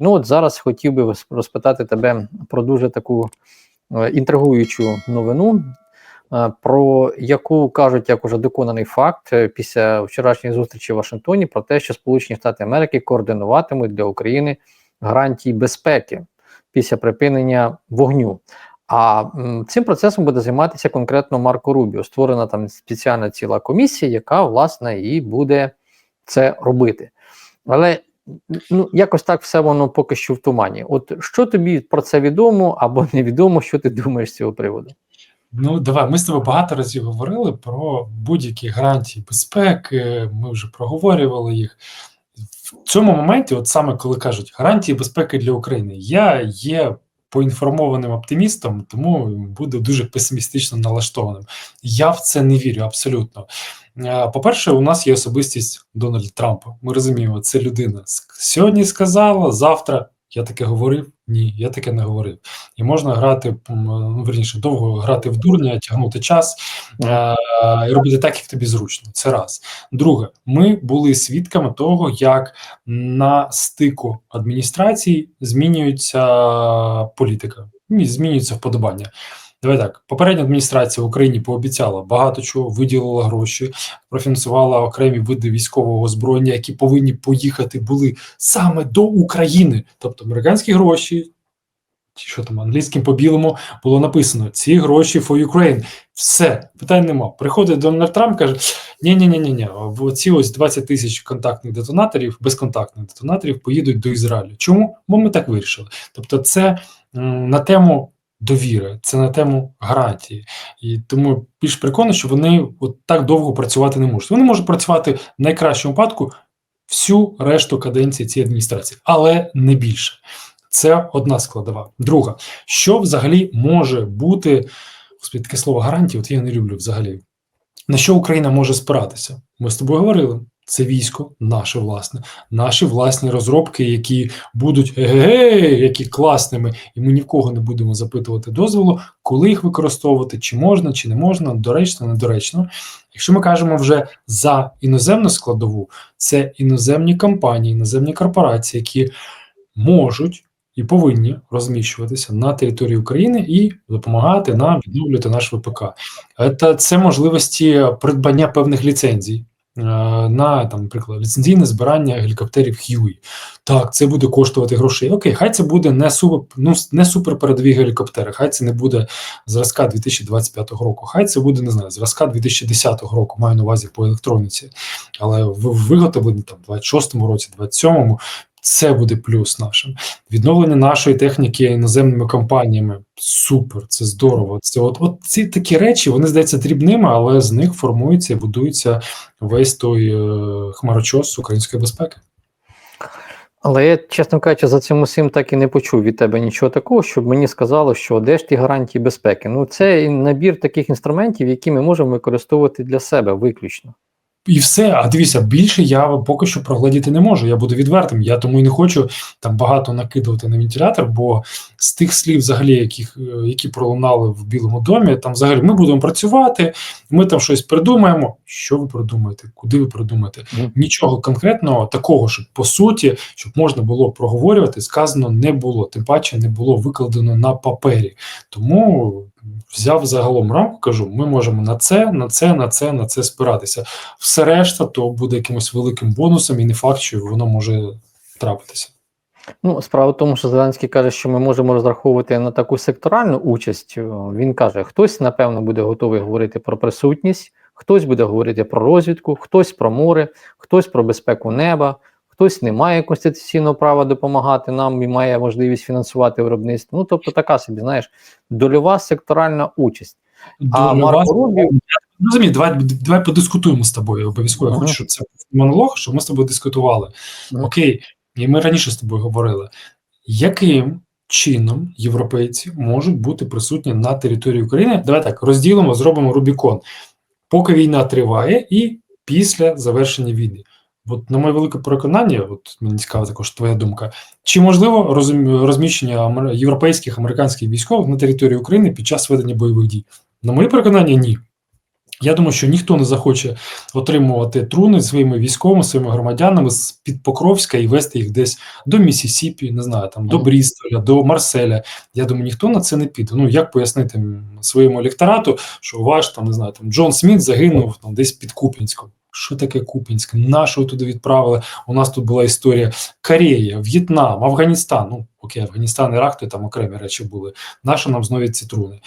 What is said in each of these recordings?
Ну от зараз хотів би розпитати тебе про дуже таку е, інтригуючу новину, е, про яку кажуть як уже доконаний факт е, після вчорашньої зустрічі в Вашингтоні про те, що Сполучені Штати Америки координуватимуть для України гарантії безпеки після припинення вогню. А цим процесом буде займатися конкретно Марко Рубіо. Створена там спеціальна ціла комісія, яка власне і буде це робити. Але ну, якось так все воно поки що в тумані. От що тобі про це відомо або невідомо, що ти думаєш з цього приводу? Ну, давай, ми з тобою багато разів говорили про будь-які гарантії безпеки, ми вже проговорювали їх. В цьому моменті, от саме коли кажуть гарантії безпеки для України, я є поінформованим оптимістом, тому буду дуже песимістично налаштованим. Я в це не вірю абсолютно. Е, По-перше, у нас є особистість Дональда Трампа. Ми розуміємо, це людина сьогодні сказала, завтра я таке говорив. Ні, я таке не говорив. І можна грати, ну верніше, довго грати в дурня, тягнути час е, і робити так, як тобі зручно. Це раз. Друге, ми були свідками того, як на стику адміністрацій змінюється політика, змінюється вподобання. Давай так, попередня адміністрація в Україні пообіцяла багато чого, виділила гроші, профінансувала окремі види військового озброєння, які повинні поїхати були саме до України, тобто американські гроші. Чи що там англійським по білому було написано: ці гроші for Ukraine. Все, питань нема. Приходить Дональд Трамп, каже: ні ні ні ні ні ці ось 20 тисяч контактних детонаторів, безконтактних детонаторів поїдуть до Ізраїлю. Чому? Бо ми так вирішили. Тобто, це м, на тему довіри, це на тему гарантії. І тому більш переконаний, що вони от так довго працювати не можуть. Вони можуть працювати в найкращому випадку всю решту каденції цієї адміністрації, але не більше. Це одна складова. Друга, що взагалі може бути господи, таке слово гарантії, от я не люблю взагалі. На що Україна може спиратися? Ми з тобою говорили. Це військо, наше власне, наші власні розробки, які будуть еге, які класними, і ми ні в кого не будемо запитувати дозволу, коли їх використовувати, чи можна, чи не можна, доречно, недоречно. Якщо ми кажемо вже за іноземну складову, це іноземні компанії, іноземні корпорації, які можуть і повинні розміщуватися на території України і допомагати нам відновлювати наш ВПК. Це, це можливості придбання певних ліцензій. Е, На там, наприклад, ліцензійне збирання гелікоптерів Хьюї. Так, це буде коштувати грошей. Окей, хай це буде не супер, ну, не суперпередові гелікоптери, хай це не буде зразка 2025 року, хай це буде не знаю, зразка 2010 року, маю на увазі по електроніці. Але в виготовлені там в 26-му році, 27-му, це буде плюс нашим. Відновлення нашої техніки іноземними компаніями супер, це здорово. Це от, от ці такі речі, вони здаються дрібними, але з них формується і будується весь той е, хмарочос української безпеки. Але я, чесно кажучи, за цим усім так і не почув від тебе нічого такого, щоб мені сказало, що де ж ті гарантії безпеки. Ну, це набір таких інструментів, які ми можемо використовувати для себе виключно. І все, а дивіться, більше я поки що проглядіти не можу. Я буду відвертим. Я тому і не хочу там багато накидувати на вентилятор, бо з тих слів, взагалі, яких, е, які пролунали в Білому домі, там взагалі ми будемо працювати, ми там щось придумаємо. Що ви придумаєте? Куди ви придумаєте? Мгм. Нічого конкретного такого, щоб по суті, щоб можна було проговорювати, сказано не було. Тим паче не було викладено на папері. Тому взяв загалом рамку, кажу: ми можемо на це, на це, на це, на це спиратися. Все решта, то буде якимось великим бонусом, і не факт, що воно може трапитися. Ну, справа в тому, що Зеленський каже, що ми можемо розраховувати на таку секторальну участь. Він каже, хтось, напевно, буде готовий говорити про присутність, хтось буде говорити про розвідку, хтось про море, хтось про безпеку неба, хтось не має конституційного права допомагати нам і має можливість фінансувати виробництво. Ну, тобто, така собі, знаєш, дольова секторальна участь. А Марко Рубіо, Розумію, давай, давай подискутуємо з тобою. Обов'язково Ага. хочу, щоб це був монолог, щоб ми з тобою дискутували. Мгм. Окей, і ми раніше з тобою говорили, яким чином європейці можуть бути присутні на території України? Давай так розділимо, зробимо Рубікон, поки війна триває, і після завершення війни. От, на моє велике переконання, от мені цікава також твоя думка. Чи можливо розміщення амер- європейських американських військових на території України під час ведення бойових дій? На моє переконання, ні. Я думаю, що ніхто не захоче отримувати труни своїми військовими, своїми громадянами з під Покровська і вести їх десь до Місісіпі, не знаю, там до Брістоля, до Марселя. Я думаю, ніхто на це не піде. Ну як пояснити своєму електорату, що ваш там не знаю, там Джон Сміт загинув там десь під Куп'янськом. Що таке Куп'янськ? Нашого туди відправили? У нас тут була історія Корея, В'єтнам, Афганістан. Ну окей, Афганістан, Ірак, то там окремі речі були. Нащо нам знову ці труни?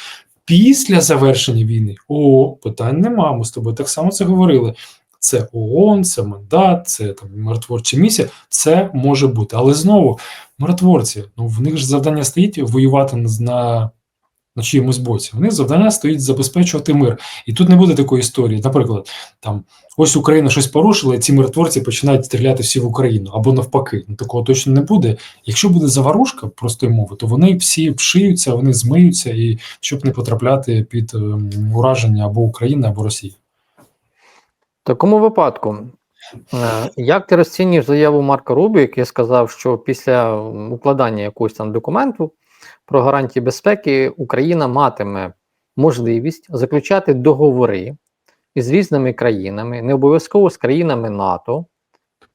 Після завершення війни о, питань нема. Ми з тобою так само це говорили. Це ООН, це мандат, це там миротворча місія. Це може бути. Але знову миротворці, ну в них ж завдання стоїть воювати на, на, чиємусь боці. В них завдання стоїть забезпечувати мир. І тут не буде такої історії. Наприклад, там ось Україна щось порушила, і ці миротворці починають стріляти всі в Україну або навпаки. Ну такого точно не буде. Якщо буде заварушка простої мови, то вони всі вшиються, вони змиються, і щоб не потрапляти під ем, ураження або України, або Росії. В такому випадку, е, як ти розцінюєш заяву Марка Рубі, який сказав, що після укладання якогось там документу про гарантії безпеки Україна матиме можливість заключати договори із різними країнами, не обов'язково з країнами НАТО,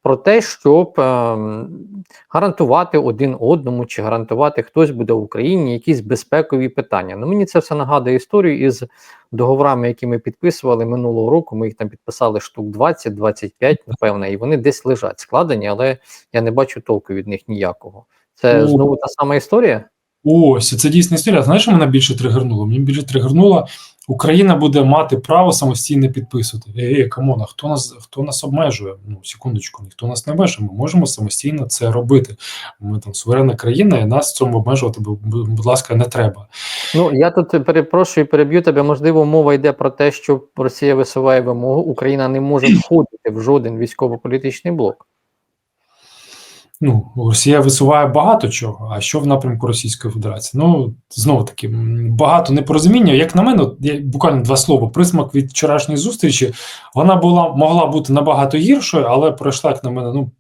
про те, щоб ем, гарантувати один одному чи гарантувати хтось буде в Україні якісь безпекові питання. Ну мені це все нагадує історію із договорами, які ми підписували минулого року. Ми їх там підписали штук 20-25, напевно, і вони десь лежать складені, але я не бачу толку від них ніякого. Це Ну, знову та сама історія. Ось це дійсна історія. Знаєш, що мене більше тригернуло? Мені більше тригернуло, Україна буде мати право самостійно підписувати. Ей, ей, камон, а хто нас хто нас обмежує? Ну, секундочку, ніхто нас не обмежує. Ми можемо самостійно це робити. Ми там суверенна країна, і нас в цьому обмежувати, будь ласка, не треба. Ну я тут перепрошую, переб'ю тебе. Можливо, мова йде про те, що Росія висуває вимогу, Україна не може входити в жоден військово-політичний блок. Ну, Росія висуває багато чого. А що в напрямку Російської Федерації? Ну знову таки багато непорозуміння. Як на мене, я буквально два слова. Присмак від вчорашньої зустрічі вона була могла бути набагато гіршою, але пройшла, як на мене, ну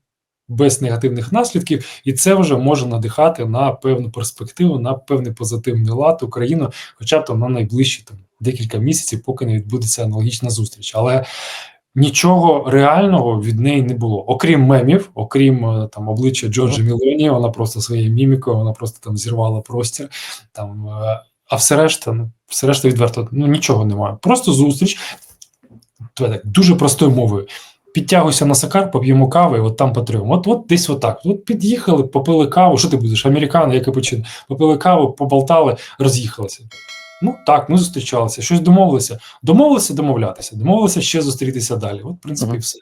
без негативних наслідків, і це вже може надихати на певну перспективу, на певний позитивний лад Україну, хоча б там на найближчі там декілька місяців, поки не відбудеться аналогічна зустріч. Але нічого реального від неї не було. Окрім мемів, окрім е, там обличчя Джорджа Мілоні, вона просто своєю мімікою, вона просто там зірвала простір. Там, е, а все решта, ну, все решта відверто, ну нічого немає. Просто зустріч так, дуже простою мовою. Підтягуйся на сакар, поп'ємо кави, от там потрьом. От, от десь отак. От під'їхали, попили каву. Що ти будеш? Американо, як капучино. Попили каву, поболтали, роз'їхалися. Ну так, ми зустрічалися, щось домовилися. Домовилися домовлятися, домовилися ще зустрітися далі. От, в принципі, Мгм. все.